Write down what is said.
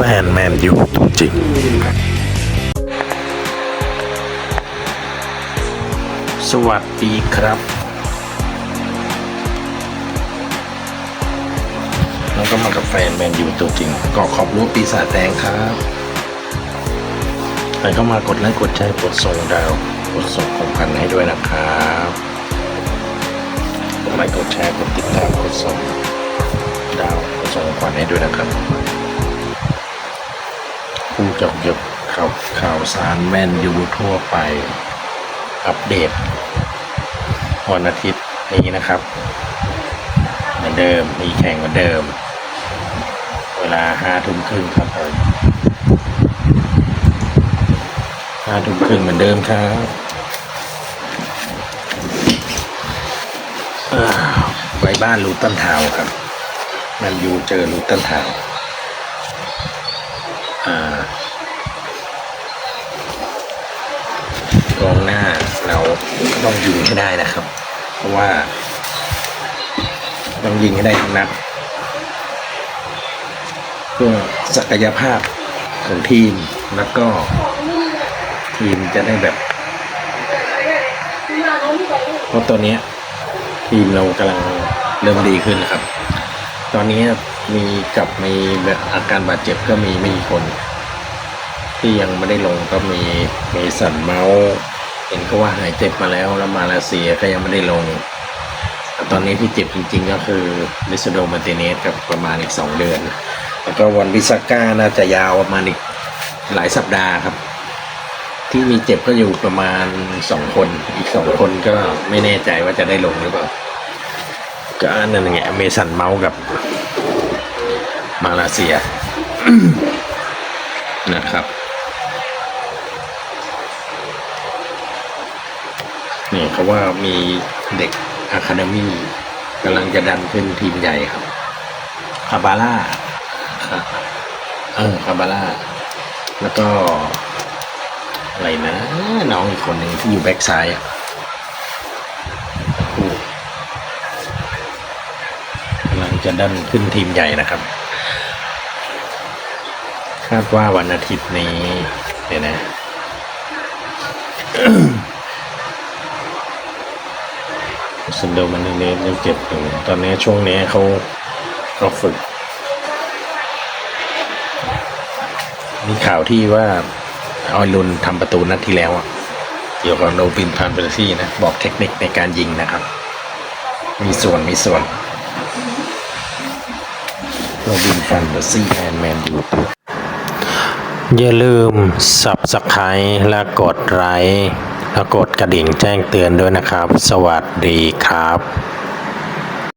แฟนแมนยูตัวจริงสวัสดีครับ แล้วก็มากับแฟนแมนยูตัวจริงก็ขอบรู้ปีศาจแดงครับใครเข้ามากดไลค์กดแชร์กดส่งดาวกดส่งของพันให้ด้วยนะครับกดไลค์กดแชร์กดติดตามกดส่งดาวกดส่งของขวัญให้ด้วยนะครับ จบเก็บข่าวข่าวสารแมนยูทั่วไป อัปเดตวันอาทิตย์นี้นะครับเหมือนเดิมมีแข่งเหมือนเดิม เวลาห้าทุ่มครึ่งครับผมห้าทุ่มครึ่งเหมือนเดิมครับไปบ้านลูตันทาวครับแมนยูเจอลูตันทาวอ่า องหน้าเราต้องยิงให้ได้นะครับ เพราะว่าต้องยิงให้ได้ทุกนัดเพื่อศักยภาพของทีมแล้วก็ทีมจะได้แบบ เพราะตอนนี้ทีมเรากำลังเริ่มดีขึ้นนะครับ ตอนนี้มีกับมีแบบอาการบาดเจ็บก็มีไม่กี่คน ที่ยังไม่ได้ลงก็มีมีสันเมาส์ เห็นก็ว่าหายเจ็บมาแล้วแล้วมาเลเซียก็ยังไม่ได้ลง ตอนนี้ที่เจ็บจริง ๆ ก็คือลิซโดมาร์ติเนสกับประมาณอีกสองเดือน แล้วก็วันวิสาก้าน่าจะยาวประมาณอีกหลายสัปดาห์ครับ ที่มีเจ็บก็อยู่ประมาณสองคน อีกสองคนก็ไม่แน่ใจว่าจะได้ลงหรือเปล่าก็นั่นไงเมสันเมาส์กับมาเลเซียนะครับ นี่เขาว่ามีเด็กอะคาเดมี่กำลังจะดันขึ้นทีมใหญ่ครับคาบาร่าครับเออคาบาร่า แล้วก็ อะไรนะ น้องอีกคนหนึ่งที่อยู่แบ็กซ้ายอะคู่กำลังจะดันขึ้นทีมใหญ่นะครับ คาดว่าวันอาทิตย์นี้ เดี๋ยวนะ ซินโดมันเนสยังเจ็บอยู่ตอนนี้ช่วงนี้เขาเขาฝึก มีข่าวที่ว่าออยลุนทำประตูนัดที่แล้วอะเกี่ยวกับโรบินพานเบอร์ซี่นะ บอกเทคนิคในการยิงนะครับ มีส่วนมีส่วนโรบินฟันเบอร์ซี่แอนแมนยูอย่าลืมสับสไครและกดไลค์ และกดกระดิ่งแจ้งเตือนด้วยนะครับ สวัสดีครับ